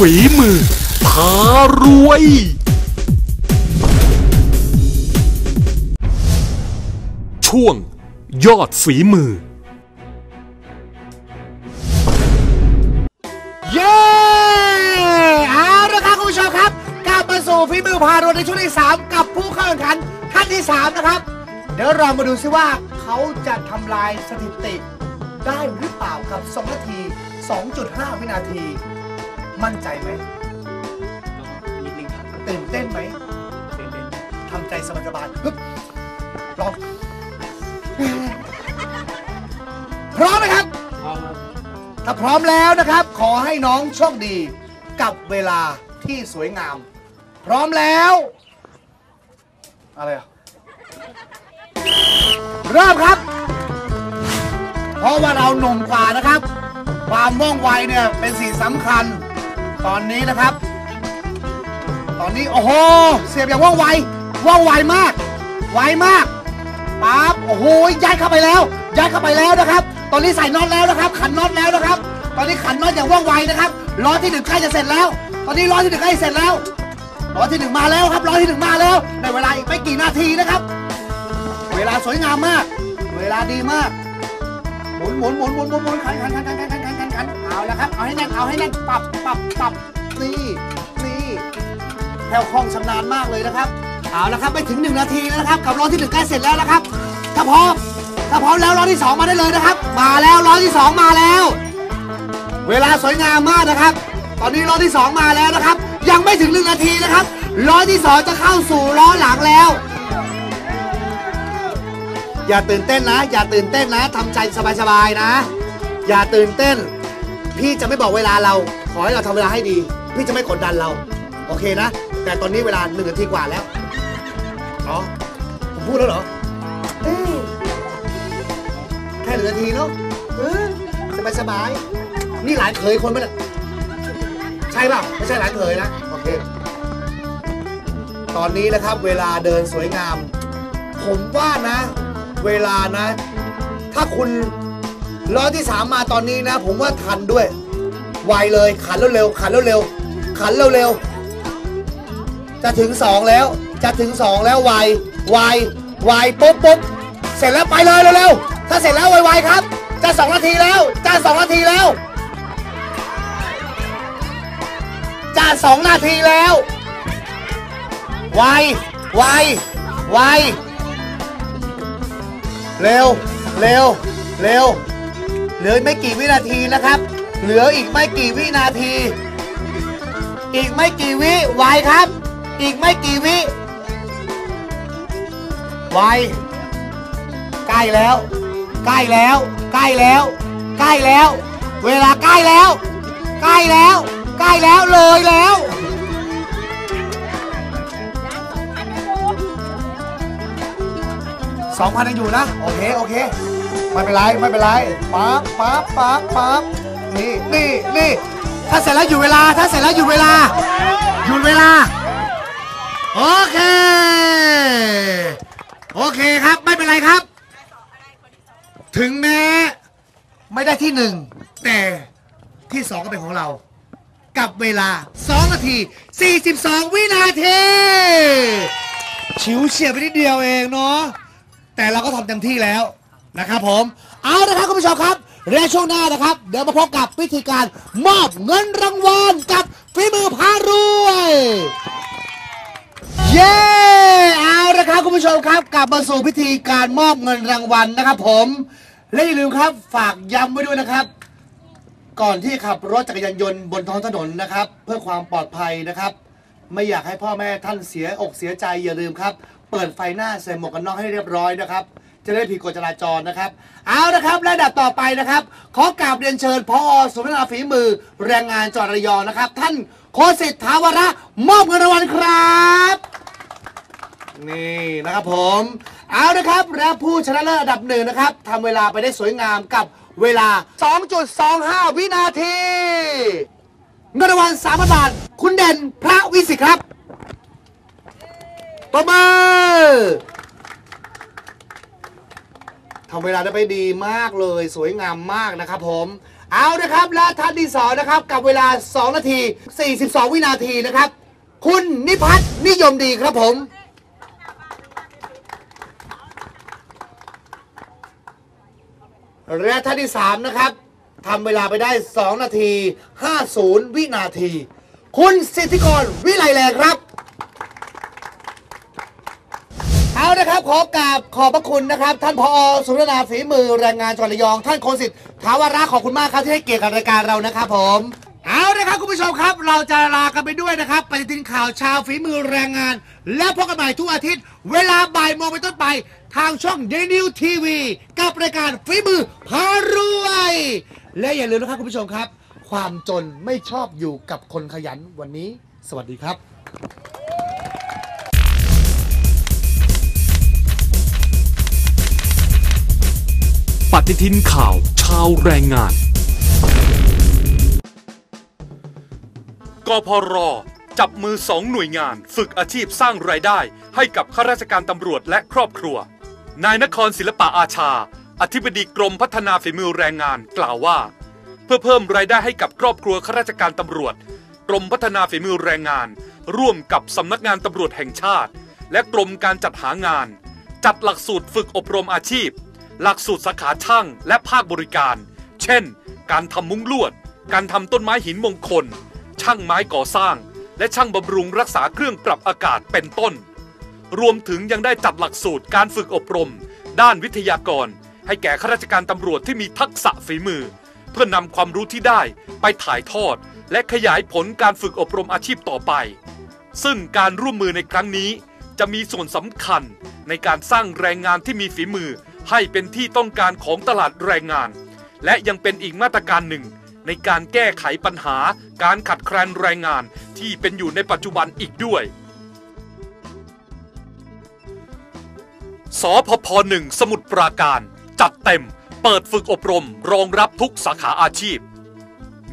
ฝีมือพารวย ช่วง ยอดฝีมือ เย้เอาละครับคุณผู้ชมครับ กลับมาสู่ฝีมือพารวยในช่วงที่ 3 กับผู้เข้าแข่งขันท่านที่ 3 นะครับ เดี๋ยวเรามาดูซิว่าเขาจะทำลายสถิติ ได้หรือเปล่ากับ 2 นาที 2.5 วินาที มั่นใจไหมนิดนึงครับตื่นเต้นไหมเต้นทำใจสบายๆฮึบลองพร้อมไหมครับ พร้อมครับถ้าพร้อมแล้วนะครับ ขอให้น้องโชคดีกับเวลาที่สวยงาม พร้อมแล้ว อะไรอะ เริ่มครับ เพราะว่าเราหนุ่มกว่านะครับ ความว่องไวเนี่ยเป็นสิ่งสำคัญ ตอนนี้นะครับ ตอนนี้โอ้โหเสียบอย่างว่องไวว่องไวมาก ไวมากปั๊บโอ้โหย้ายเข้าไปแล้วย้ายเข้าไปแล้วนะครับ ตอนนี้ใส่น็อตแล้วนะครับ ขันน็อตแล้วนะครับ ตอนนี้ขันน็อตอย่างว่องไวนะครับล้อที่หนึ่งใกล้จะเสร็จแล้ว ตอนนี้ล้อที่หนึ่งใกล้เสร็จแล้วล้อที่หนึ่งมาแล้วครับล้อที่หนึ่งมาแล้วในเวลาอีกไม่กี่นาทีนะครับ เวลาสวยงามมาก เวลาดีมากหมุนหมุนหมุนหมุนหมุนขันขันขันขันขัน เอาละครับ เอาให้แน่น เอาให้แน่น ปรับปรับปรับนี่นี่แถวคล่องชำนาญมากเลยนะครับ เอาและครับไม่ถึงหนึ่งนาทีแล้วนะครับ กับล้อที่หนึ่งใกล้เสร็จแล้วนะครับ ถ้าพร้อม ถ้าพร้อมแล้วล้อที่สองมาได้เลยนะครับ มาแล้วล้อที่สองมาแล้ว เวลาสวยงามมากนะครับ ตอนนี้ล้อที่สองมาแล้วนะครับ ยังไม่ถึงหนึ่งนาทีนะครับล้อที่สองจะเข้าสู่ล้อหลังแล้วอย่าตื่นเต้นนะ อย่าตื่นเต้นนะทำใจสบายๆนะ อย่าตื่นเต้น พี่จะไม่บอกเวลาเรา ขอให้เราทำเวลาให้ดี พี่จะไม่กดดันเรา โอเคนะ แต่ตอนนี้เวลาหนึ่งนาทีกว่าแล้วอ๋อผมพูดแล้วเหรอเอ้ยแค่หนึ่งนาทีเนาะเออสบายๆนี่หลานเคยคนไหมเนี่ยใช่ป่ะไม่ใช่หลานเคยนะ โอเค ตอนนี้นะครับเวลาเดินสวยงาม ผมว่านะ เวลานะ ถ้าคุณ ล้อที่สามมาตอนนี้นะ ผมว่าทันด้วย ไวเลยขันเร็วๆขันเร็วๆขันเร็วๆจะถึงสองแล้ว จะถึงสองแล้วไวไวไวปุ๊บปุ๊บเสร็จแล้วไปเลยเร็วๆถ้าเสร็จแล้วไวๆครับ จะสองนาทีแล้วจะสองนาทีแล้วจะสองนาทีแล้วไวไวไวเร็ว เร็ว เร็ว เหลือไม่กี่วินาทีนะครับ เหลืออีกไม่กี่วินาที อีกไม่กี่วิไวครับ อีกไม่กี่วิไวใกล้แล้ว ใกล้แล้ว ใกล้แล้ว ใกล้แล้ว เวลาใกล้แล้ว ใกล้แล้ว ใกล้แล้วเลยแล้วสองพันยังอยู่นะ โอเค โอเค ไม่เป็นไรไม่เป็นไรปั๊บปั๊บปั๊บปั๊บนี่นี่นี่ถ้าเสร็จแล้วอยู่เวลา ถ้าเสร็จแล้วอยู่เวลาหยุดเวลา โอเค โอเคครับไม่เป็นไรครับ ถึงแม้ไม่ได้ที่หนึ่งแต่ที่สองก็เป็นของเรา กับเวลา 2 นาที 42 วินาทีชิวเฉียดไปนิดเดียวเองเนาะแต่เราก็ทำเต็มที่แล้ว นะครับผม เอาละครับคุณผู้ชมครับและช่วงหน้านะครับ เดี๋ยวมาพบกับวิธีการมอบเงินรางวัลกับฝีมือพารวย เย้ เอาละครับคุณผู้ชมครับ กลับมาสู่พิธีการมอบเงินรางวัลนะครับผม และอย่าลืมครับฝากย้ำไว้ด้วยนะครับ ก่อนที่ขับรถจักรยานยนต์บนท้องถนนนะครับ เพื่อความปลอดภัยนะครับ ไม่อยากให้พ่อแม่ท่านเสียอกเสียใจอย่าลืมครับ เปิดไฟหน้าใส่หมวกกันน็อกให้เรียบร้อยนะครับ จะได้ผิดกฎจราจรนะครับ เอานะครับและดับต่อไปนะครับ ขอกราบเรียนเชิญพอสุนทรฝีมือ แรงงานจังหวัดระยองนะครับ ท่านโคสิทธาวระมอบเงินรางวัลครับ นี่นะครับผม เอานะครับและผู้ชนะเลิศอันดับหนึ่งนะครับทำเวลาไปได้สวยงามกับเวลา 2.25 วินาทีเงินรางวัล3,000บาท คุณเด่นพระวิสิทธิ์ครับ ประมือ ทำเวลาได้ไปดีมากเลยสวยงามมากนะครับผมเอานะครับและท่านที่สองนะครับกับเวลา 2 นาที 42 วินาทีนะครับ คุณนิพัฒน์นิยมดีครับผม และท่านที่ 3 นะครับทำเวลาไปได้ 2 นาที 50 วินาที คุณสิทธิกรวิไลแรงครับ เอานะครับ ขอกราบขอบพระคุณนะครับ ท่านพอสุรนาฝีมือแรงงานจังหวัดระยอง ท่านโคสิทธิ์ถาวระขอบคุณมากครับที่ให้เกียรติกับรายการเรานะครับผมเอานะครับคุณผู้ชมครับ เราจะลากันไปด้วยนะครับปฏิทินข่าวชาวฝีมือแรงงาน และพบกันใหม่ทุกอาทิตย์ เวลาบ่ายโมงเป็นต้นไป ทางช่องเดนิวทีวีกับรายการฝีมือพารวย และอย่าลืมนะครับคุณผู้ชมครับ ความจนไม่ชอบอยู่กับคนขยันวันนี้ สวัสดีครับ ปฏิทินข่าวชาวแรงงาน กพร จับมือสองหน่วยงาน ฝึกอาชีพสร้างรายได้ให้กับข้าราชการตำรวจและครอบครัว นายนครศิลปะอาชา อธิบดีกรมพัฒนาฝีมือแรงงานกล่าวว่า เพื่อเพิ่มรายได้ให้กับครอบครัวข้าราชการตำรวจ กรมพัฒนาฝีมือแรงงาน ร่วมกับสำนักงานตำรวจแห่งชาติ และกรมการจัดหางาน จัดหลักสูตรฝึกอบรมอาชีพ หลักสูตรสาขาช่างและภาคบริการ เช่น การทำมุ้งลวด การทำต้นไม้หินมงคล ช่างไม้ก่อสร้าง และช่างบำรุงรักษาเครื่องปรับอากาศเป็นต้น รวมถึงยังได้จัดหลักสูตรการฝึกอบรม ด้านวิทยากร ให้แก่ข้าราชการตำรวจที่มีทักษะฝีมือ เพื่อนำความรู้ที่ได้ไปถ่ายทอด และขยายผลการฝึกอบรมอาชีพต่อไป ซึ่งการร่วมมือในครั้งนี้จะมีส่วนสำคัญในการสร้างแรงงานที่มีฝีมือ ให้เป็นที่ต้องการของตลาดแรงงาน และยังเป็นอีกมาตรการหนึ่ง ในการแก้ไขปัญหาการขัดแคลนแรงงานที่เป็นอยู่ในปัจจุบันอีกด้วย สพพหนึ่งสมุทรปราการ จัดเต็ม เปิดฝึกอบรม รองรับทุกสาขาอาชีพ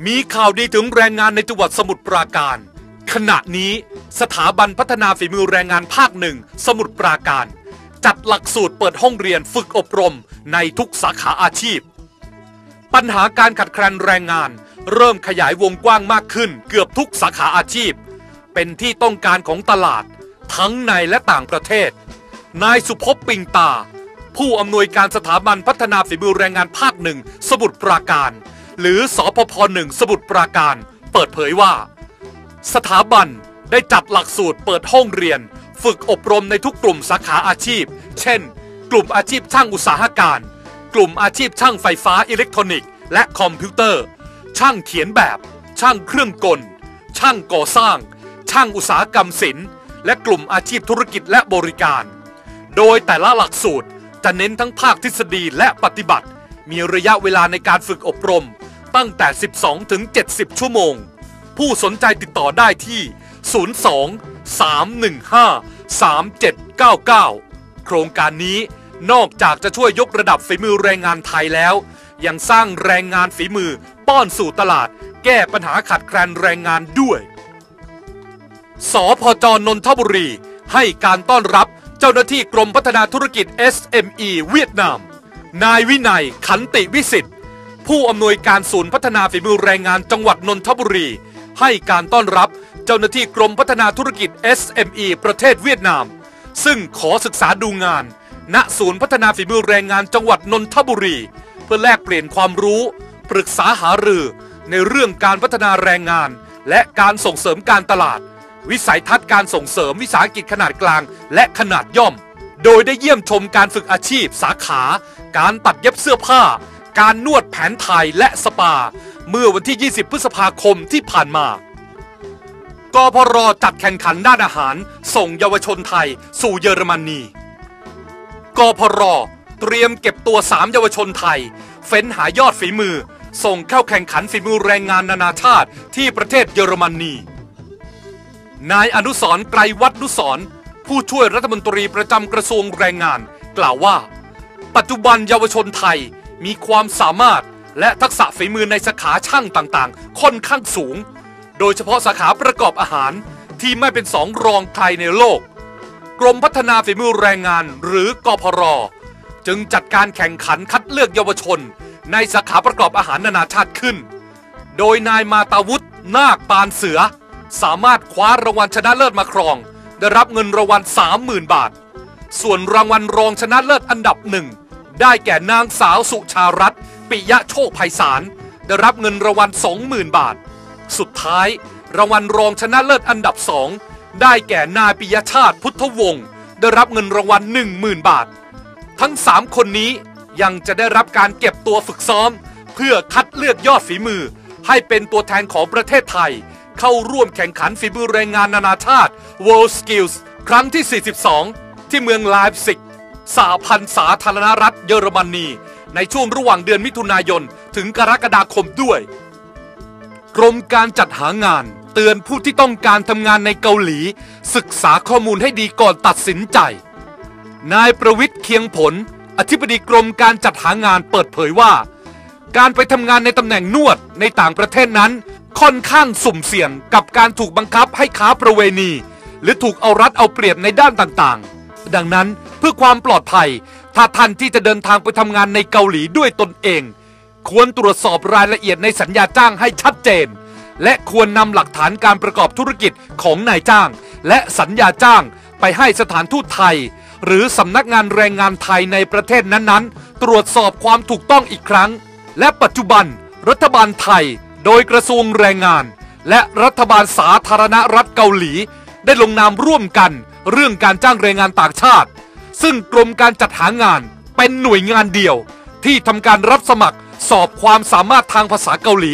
มีข่าวดีถึงแรงงานในจังหวัดสมุทรปราการ ขณะนี้สถาบันพัฒนาฝีมือแรงงานภาคหนึ่งสมุทรปราการ จัดหลักสูตรเปิดห้องเรียนฝึกอบรมในทุกสาขาอาชีพ ปัญหาการขัดแคลนแรงงาน เริ่มขยายวงกว้างมากขึ้นเกือบทุกสาขาอาชีพ เป็นที่ต้องการของตลาด ทั้งในและต่างประเทศ นายสุภพปิงตา ผู้อำนวยการสถาบันพัฒนาฝีมือแรงงานภาคหนึ่งสมุทรปราการ หรือสพพหนึ่งสมุทรปราการ เปิดเผยว่า สถาบันได้จัดหลักสูตรเปิดห้องเรียน ฝึกอบรมในทุกกลุ่มสาขาอาชีพ เช่น กลุ่มอาชีพช่างอุตสาหการ กลุ่มอาชีพช่างไฟฟ้าอิเล็กทรอนิกส์และคอมพิวเตอร์ ช่างเขียนแบบ ช่างเครื่องกล ช่างก่อสร้าง ช่างอุตสาหกรรมศิลป์และกลุ่มอาชีพธุรกิจและบริการ โดยแต่ละหลักสูตรจะเน้นทั้งภาคทฤษฎีและปฏิบัติ มีระยะเวลาในการฝึกอบรม ตั้งแต่ 12 ถึง 70 ชั่วโมง ผู้สนใจติดต่อได้ที่ 02 315 3799 โครงการนี้นอกจากจะช่วยยกระดับฝีมือแรงงานไทยแล้ว ยังสร้างแรงงานฝีมือป้อนสู่ตลาด แก้ปัญหาขาดแคลนแรงงานด้วย สพจนนทบุรี ให้การต้อนรับเจ้าหน้าที่กรมพัฒนาธุรกิจ SME เวียดนาม นายวินัยขันติวิสิทธิ์ผู้อำนวยการศูนย์พัฒนาฝีมือแรงงานจังหวัดนนทบุรี ให้การต้อนรับ เจ้าหน้าที่กรมพัฒนาธุรกิจ SME ประเทศเวียดนาม ซึ่งขอศึกษาดูงาน ณศูนย์พัฒนาฝีมือแรงงานจังหวัดนนทบุรี เพื่อแลกเปลี่ยนความรู้ ปรึกษาหารือในเรื่องการพัฒนาแรงงาน และการส่งเสริมการตลาด วิสัยทัศน์การส่งเสริมวิสาหกิจขนาดกลาง และขนาดย่อม โดยได้เยี่ยมชมการฝึกอาชีพ สาขา การตัดเย็บเสื้อผ้า การนวดแผนไทยและสปา เมื่อวันที่ 20 พฤษภาคมที่ผ่านมา กพรจัดแข่งขันด้านอาหาร ส่งเยาวชนไทย สู่เยอรมนี กพรเตรียมเก็บตัว 3 เยาวชนไทย เฟ้นหายอดฝีมือ ส่งเข้าแข่งขันฝีมือแรงงานนานาชาติที่ประเทศเยอรมนี นายอนุสรไกรวัฒนุสรผู้ช่วยรัฐมนตรีประจำกระทรวงแรงงาน กล่าวว่า ปัจจุบันเยาวชนไทยมีความสามารถและทักษะฝีมือในสาขาช่างต่างๆ ค่อนข้างสูง โดยเฉพาะสาขาประกอบอาหารที่ไม่เป็นสองรองใครในโลก กรมพัฒนาฝีมือแรงงานหรือกพรจึงจัดการแข่งขันคัดเลือกเยาวชน ในสาขาประกอบอาหารนานาชาติขึ้น โดยนายมาตาวุฒินาคปานเสือ สามารถคว้ารางวัลชนะเลิศมาครอง ได้รับเงินรางวัล30,000 บาท ส่วนรางวัลรองชนะเลิศอันดับหนึ่งได้แก่นางสาวสุชารัตปิยะโชคไพศาลได้รับเงินรางวัล20,000 บาท สุดท้ายรางวัลรองชนะเลิศอันดับสองได้แก่นายปิยชาติพุทธวงศ์ได้รับเงินรางวัล10,000 บาท ทั้ง 3 คนนี้ยังจะได้รับการเก็บตัวฝึกซ้อม เพื่อคัดเลือกยอดฝีมือ ให้เป็นตัวแทนของประเทศไทย เข้าร่วมแข่งขันฝีมือแรงงานนานาชาติ World Skills ครั้งที่ 42 ที่เมืองไลฟ์ซิกสหพันธ์สาธารณรัฐเยอรมนี ในช่วงระหว่างเดือนมิถุนายน ถึงกรกฎาคมด้วย กรมการจัดหางาน เตือนผู้ที่ต้องการทำงานในเกาหลี ศึกษาข้อมูลให้ดีก่อนตัดสินใจ นายประวิทย์เคียงผล อธิบดีกรมการจัดหางานเปิดเผยว่า การไปทำงานในตำแหน่งนวดในต่างประเทศนั้น ค่อนข้างสุ่มเสี่ยงกับการถูกบังคับให้ค้าประเวณี หรือถูกเอารัดเอาเปรียบในด้านต่างๆ ดังนั้นเพื่อความปลอดภัย ถ้าท่านที่จะเดินทางไปทำงานในเกาหลีด้วยตนเอง ควรตรวจสอบรายละเอียดในสัญญาจ้างให้ชัดเจน และควรนำหลักฐานการประกอบธุรกิจของนายจ้าง และสัญญาจ้างไปให้สถานทูตไทย หรือสำนักงานแรงงานไทยในประเทศนั้นๆ ตรวจสอบความถูกต้องอีกครั้ง และปัจจุบัน รัฐบาลไทย โดยกระทรวงแรงงาน และรัฐบาลสาธารณรัฐเกาหลี ได้ลงนามร่วมกัน เรื่องการจ้างแรงงานต่างชาติ ซึ่งกรมการจัดหางานเป็นหน่วยงานเดียว ที่ทำการรับสมัคร สอบความสามารถทางภาษาเกาหลี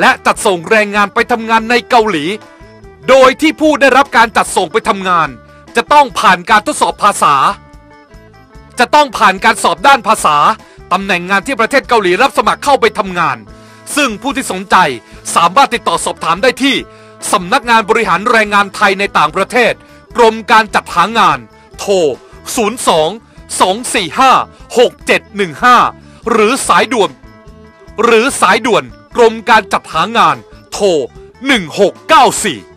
และจัดส่งแรงงานไปทำงานในเกาหลี โดยที่ผู้ได้รับการจัดส่งไปทำงาน จะต้องผ่านการทดสอบภาษา จะต้องผ่านการสอบด้านภาษาตำแหน่งงานที่ประเทศเกาหลีรับสมัครเข้าไปทำงาน ซึ่งผู้ที่สนใจสามารถติดต่อสอบถามได้ที่สำนักงานบริหารแรงงานไทยในต่างประเทศ กรมการจัดหางาน โทร 02 245 6715 หรือสายด่วน หรือสายด่วนกรมการจัดหางานโทร1694